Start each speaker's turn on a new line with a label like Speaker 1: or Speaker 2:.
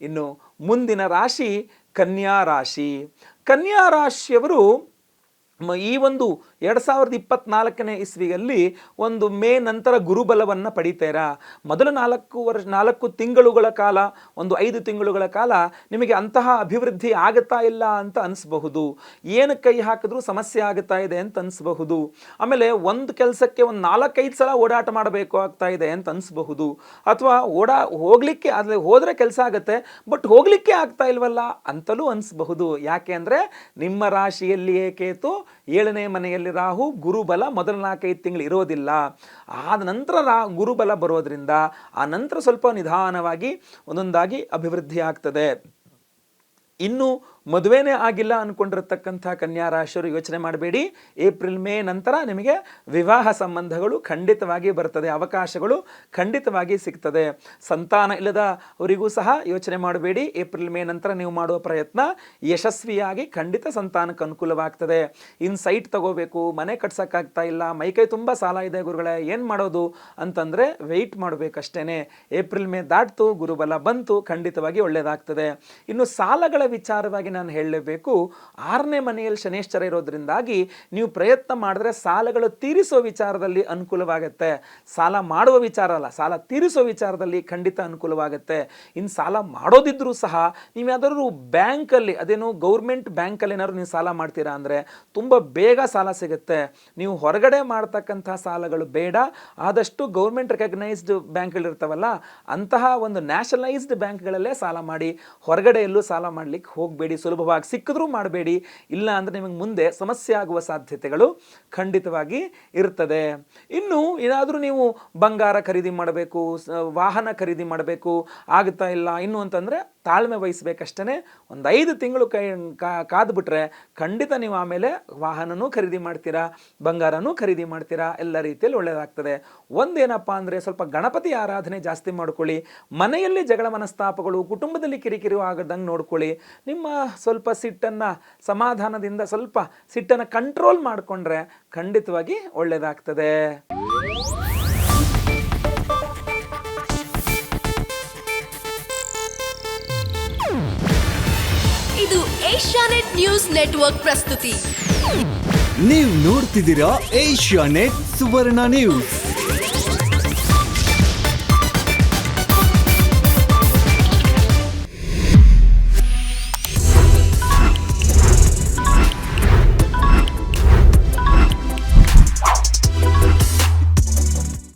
Speaker 1: ಇನ್ನು ಮುಂದಿನ ರಾಶಿ ಕನ್ಯಾ ರಾಶಿ. ಕನ್ಯಾ ರಾಶಿಯವರು ಈ ಒಂದು ಎರಡು ಸಾವಿರದ ಇಪ್ಪತ್ನಾಲ್ಕನೇ ಇಸ್ವಿಯಲ್ಲಿ ಒಂದು ಮೇ ನಂತರ ಗುರುಬಲವನ್ನು ಪಡಿತೀರಾ? ಮೊದಲ ನಾಲ್ಕು ವರ್ಷ ನಾಲ್ಕು ತಿಂಗಳುಗಳ ಕಾಲ, ಒಂದು ಐದು ತಿಂಗಳುಗಳ ಕಾಲ ನಿಮಗೆ ಅಂತಹ ಅಭಿವೃದ್ಧಿ ಆಗುತ್ತಾ ಇಲ್ಲ ಅಂತ ಅನಿಸ್ಬಹುದು. ಏನು ಕೈ ಹಾಕಿದ್ರೂ ಸಮಸ್ಯೆ ಆಗುತ್ತಾ ಇದೆ ಅಂತ ಅನಿಸ್ಬಹುದು. ಆಮೇಲೆ ಒಂದು ಕೆಲಸಕ್ಕೆ ಒಂದು ನಾಲ್ಕೈದು ಸಲ ಓಡಾಟ ಮಾಡಬೇಕು ಆಗ್ತಾ ಇದೆ ಅಂತ ಅನಿಸ್ಬಹುದು. ಅಥವಾ ಓಡಾ, ಹೋಗಲಿಕ್ಕೆ ಆದರೆ ಹೋದರೆ ಕೆಲಸ ಆಗುತ್ತೆ, ಬಟ್ ಹೋಗಲಿಕ್ಕೆ ಆಗ್ತಾ ಇಲ್ವಲ್ಲ ಅಂತಲೂ ಅನಿಸ್ಬಹುದು. ಯಾಕೆ ಅಂದರೆ ನಿಮ್ಮ ರಾಶಿಯಲ್ಲಿಯೇ ಕೇತು ಏಳನೇ ಮನೆಯಲ್ಲಿ ರಾಹು, ಗುರುಬಲ ಮೊದಲ ನಾಲ್ಕೈದು ತಿಂಗಳು ಇರೋದಿಲ್ಲ. ಆದ ನಂತರ ರಾ, ಗುರುಬಲ ಬರೋದ್ರಿಂದ ಆ ನಂತರ ಸ್ವಲ್ಪ ನಿಧಾನವಾಗಿ ಒಂದೊಂದಾಗಿ ಅಭಿವೃದ್ಧಿ ಆಗ್ತದೆ. ಇನ್ನು ಮದುವೆನೇ ಆಗಿಲ್ಲ ಅನ್ಕೊಂಡಿರತಕ್ಕಂಥ ಕನ್ಯಾ ರಾಶಿಯರು ಯೋಚನೆ ಮಾಡಬೇಡಿ. ಏಪ್ರಿಲ್ ಮೇ ನಂತರ ನಿಮಗೆ ವಿವಾಹ ಸಂಬಂಧಗಳು ಖಂಡಿತವಾಗಿ ಬರ್ತದೆ. ಅವಕಾಶಗಳು ಖಂಡಿತವಾಗಿ ಸಿಗ್ತದೆ. ಸಂತಾನ ಇಲ್ಲದ ಅವರಿಗೂ ಸಹ ಯೋಚನೆ ಮಾಡಬೇಡಿ. ಏಪ್ರಿಲ್ ಮೇ ನಂತರ ನೀವು ಮಾಡುವ ಪ್ರಯತ್ನ ಯಶಸ್ವಿಯಾಗಿ ಖಂಡಿತ ಸಂತಾನಕ್ಕೆ ಅನುಕೂಲವಾಗ್ತದೆ. ಇನ್ ಸೈಟ್ ತಗೋಬೇಕು. ಮನೆ ಕಟ್ಸೋಕ್ಕಾಗ್ತಾ ಇಲ್ಲ. ಮೈಕೈ ತುಂಬ ಸಾಲ ಇದೆ ಗುರುಗಳೇ. ಏನು ಮಾಡೋದು ಅಂತಂದರೆ ವೆಯ್ಟ್ ಮಾಡಬೇಕಷ್ಟೇ ಏಪ್ರಿಲ್ ಮೇ ದಾಟ್ತು, ಗುರುಬಲ ಬಂತು, ಖಂಡಿತವಾಗಿ ಒಳ್ಳೆಯದಾಗ್ತದೆ ಇನ್ನು ಸಾಲಗಳ ವಿಚಾರವಾಗಿ ನಾನು ಹೇಳಲೇಬೇಕು. ಆರನೇ ಮನೆಯಲ್ಲಿ ಶನೇಶ್ವರ ಇರೋದ್ರಿಂದಾಗಿ ನೀವು ಪ್ರಯತ್ನ ಮಾಡಿದ್ರೆ ಸಾಲಗಳು ತೀರಿಸೋ ವಿಚಾರದಲ್ಲಿ ಅನುಕೂಲವಾಗುತ್ತೆ. ಸಾಲ ಮಾಡುವ ವಿಚಾರ ಅಲ್ಲ, ಸಾಲ ತೀರಿಸೋ ವಿಚಾರದಲ್ಲಿ ಖಂಡಿತ ಅನುಕೂಲವಾಗುತ್ತೆ. ಇನ್ನು ಸಾಲ ಮಾಡೋದಿದ್ರೂ ಸಹ ನೀವು ಯಾವ್ದಾದ್ರು ಬ್ಯಾಂಕಲ್ಲಿ, ಅದೇನು ಗೌರ್ಮೆಂಟ್ ಬ್ಯಾಂಕಲ್ಲಿ ಏನಾದ್ರು ನೀವು ಸಾಲ ಮಾಡ್ತೀರಾ ಅಂದರೆ ತುಂಬ ಬೇಗ ಸಾಲ ಸಿಗುತ್ತೆ. ನೀವು ಹೊರಗಡೆ ಮಾಡ್ತಕ್ಕಂಥ ಸಾಲಗಳು ಬೇಡ. ಆದಷ್ಟು ಗೌರ್ಮೆಂಟ್ ರೆಕಗ್ನೈಸ್ಡ್ ಬ್ಯಾಂಕ್ಗಳಿರ್ತಾವಲ್ಲ ಅಂತಹ ಒಂದು ನ್ಯಾಷನಲೈಸ್ಡ್ ಬ್ಯಾಂಕ್ಗಳಲ್ಲೇ ಸಾಲ ಮಾಡಿ, ಹೊರಗಡೆಯಲ್ಲೂ ಸಾಲ ಮಾಡಲಿಕ್ಕೆ ಹೋಗಬೇಡಿ. ಸುಲಭವಾಗಿ ಸಿಕ್ಕಿದ್ರೂ ಮಾಡಬೇಡಿ. ಇಲ್ಲ ಅಂದರೆ ನಿಮಗೆ ಮುಂದೆ ಸಮಸ್ಯೆ ಆಗುವ ಸಾಧ್ಯತೆಗಳು ಖಂಡಿತವಾಗಿ ಇರ್ತದೆ. ಇನ್ನು ಏನಾದರೂ ನೀವು ಬಂಗಾರ ಖರೀದಿ ಮಾಡಬೇಕು ವಾಹನ ಖರೀದಿ ಮಾಡಬೇಕು, ಆಗುತ್ತಾ ಇಲ್ಲ, ಇನ್ನು ಅಂತಂದರೆ ತಾಳ್ಮೆ ವಹಿಸ್ಬೇಕಷ್ಟೇ ಒಂದು ಐದು ತಿಂಗಳು ಕಾ- ಕಾದ್ಬಿಟ್ರೆ ಖಂಡಿತ ನೀವು ಆಮೇಲೆ ವಾಹನನೂ ಖರೀದಿ ಮಾಡ್ತೀರಾ, ಬಂಗಾರನೂ ಖರೀದಿ ಮಾಡ್ತೀರಾ, ಎಲ್ಲ ರೀತಿಯಲ್ಲಿ ಒಳ್ಳೆಯದಾಗ್ತದೆ ಒಂದೇನಪ್ಪ ಅಂದರೆ ಸ್ವಲ್ಪ ಗಣಪತಿ ಆರಾಧನೆ ಜಾಸ್ತಿ ಮಾಡ್ಕೊಳ್ಳಿ. ಮನೆಯಲ್ಲಿ ಜಗಳ ಮನಸ್ತಾಪಗಳು, ಕುಟುಂಬದಲ್ಲಿ ಕಿರಿಕಿರಿ ಆಗದಂಗೆ ನೋಡ್ಕೊಳ್ಳಿ. ನಿಮ್ಮ ಸ್ವಲ್ಪ ಸಿಟ್ಟನ್ನು ಸಮಾಧಾನದಿಂದ ಸ್ವಲ್ಪ ಸಿಟ್ಟನ್ನು ಕಂಟ್ರೋಲ್ ಮಾಡಿಕೊಂಡ್ರೆ ಖಂಡಿತವಾಗಿ ಒಳ್ಳೆಯದಾಗ್ತದೆ
Speaker 2: ಇದು ಏಷ್ಯಾನೆಟ್ ನ್ಯೂಸ್ ನೆಟ್ವರ್ಕ್ ಪ್ರಸ್ತುತಿ.
Speaker 3: ನೀವು ನೋಡ್ತಿದ್ದೀರಾ ಏಷ್ಯಾನೆಟ್ ಸುವರ್ಣ ನ್ಯೂಸ್.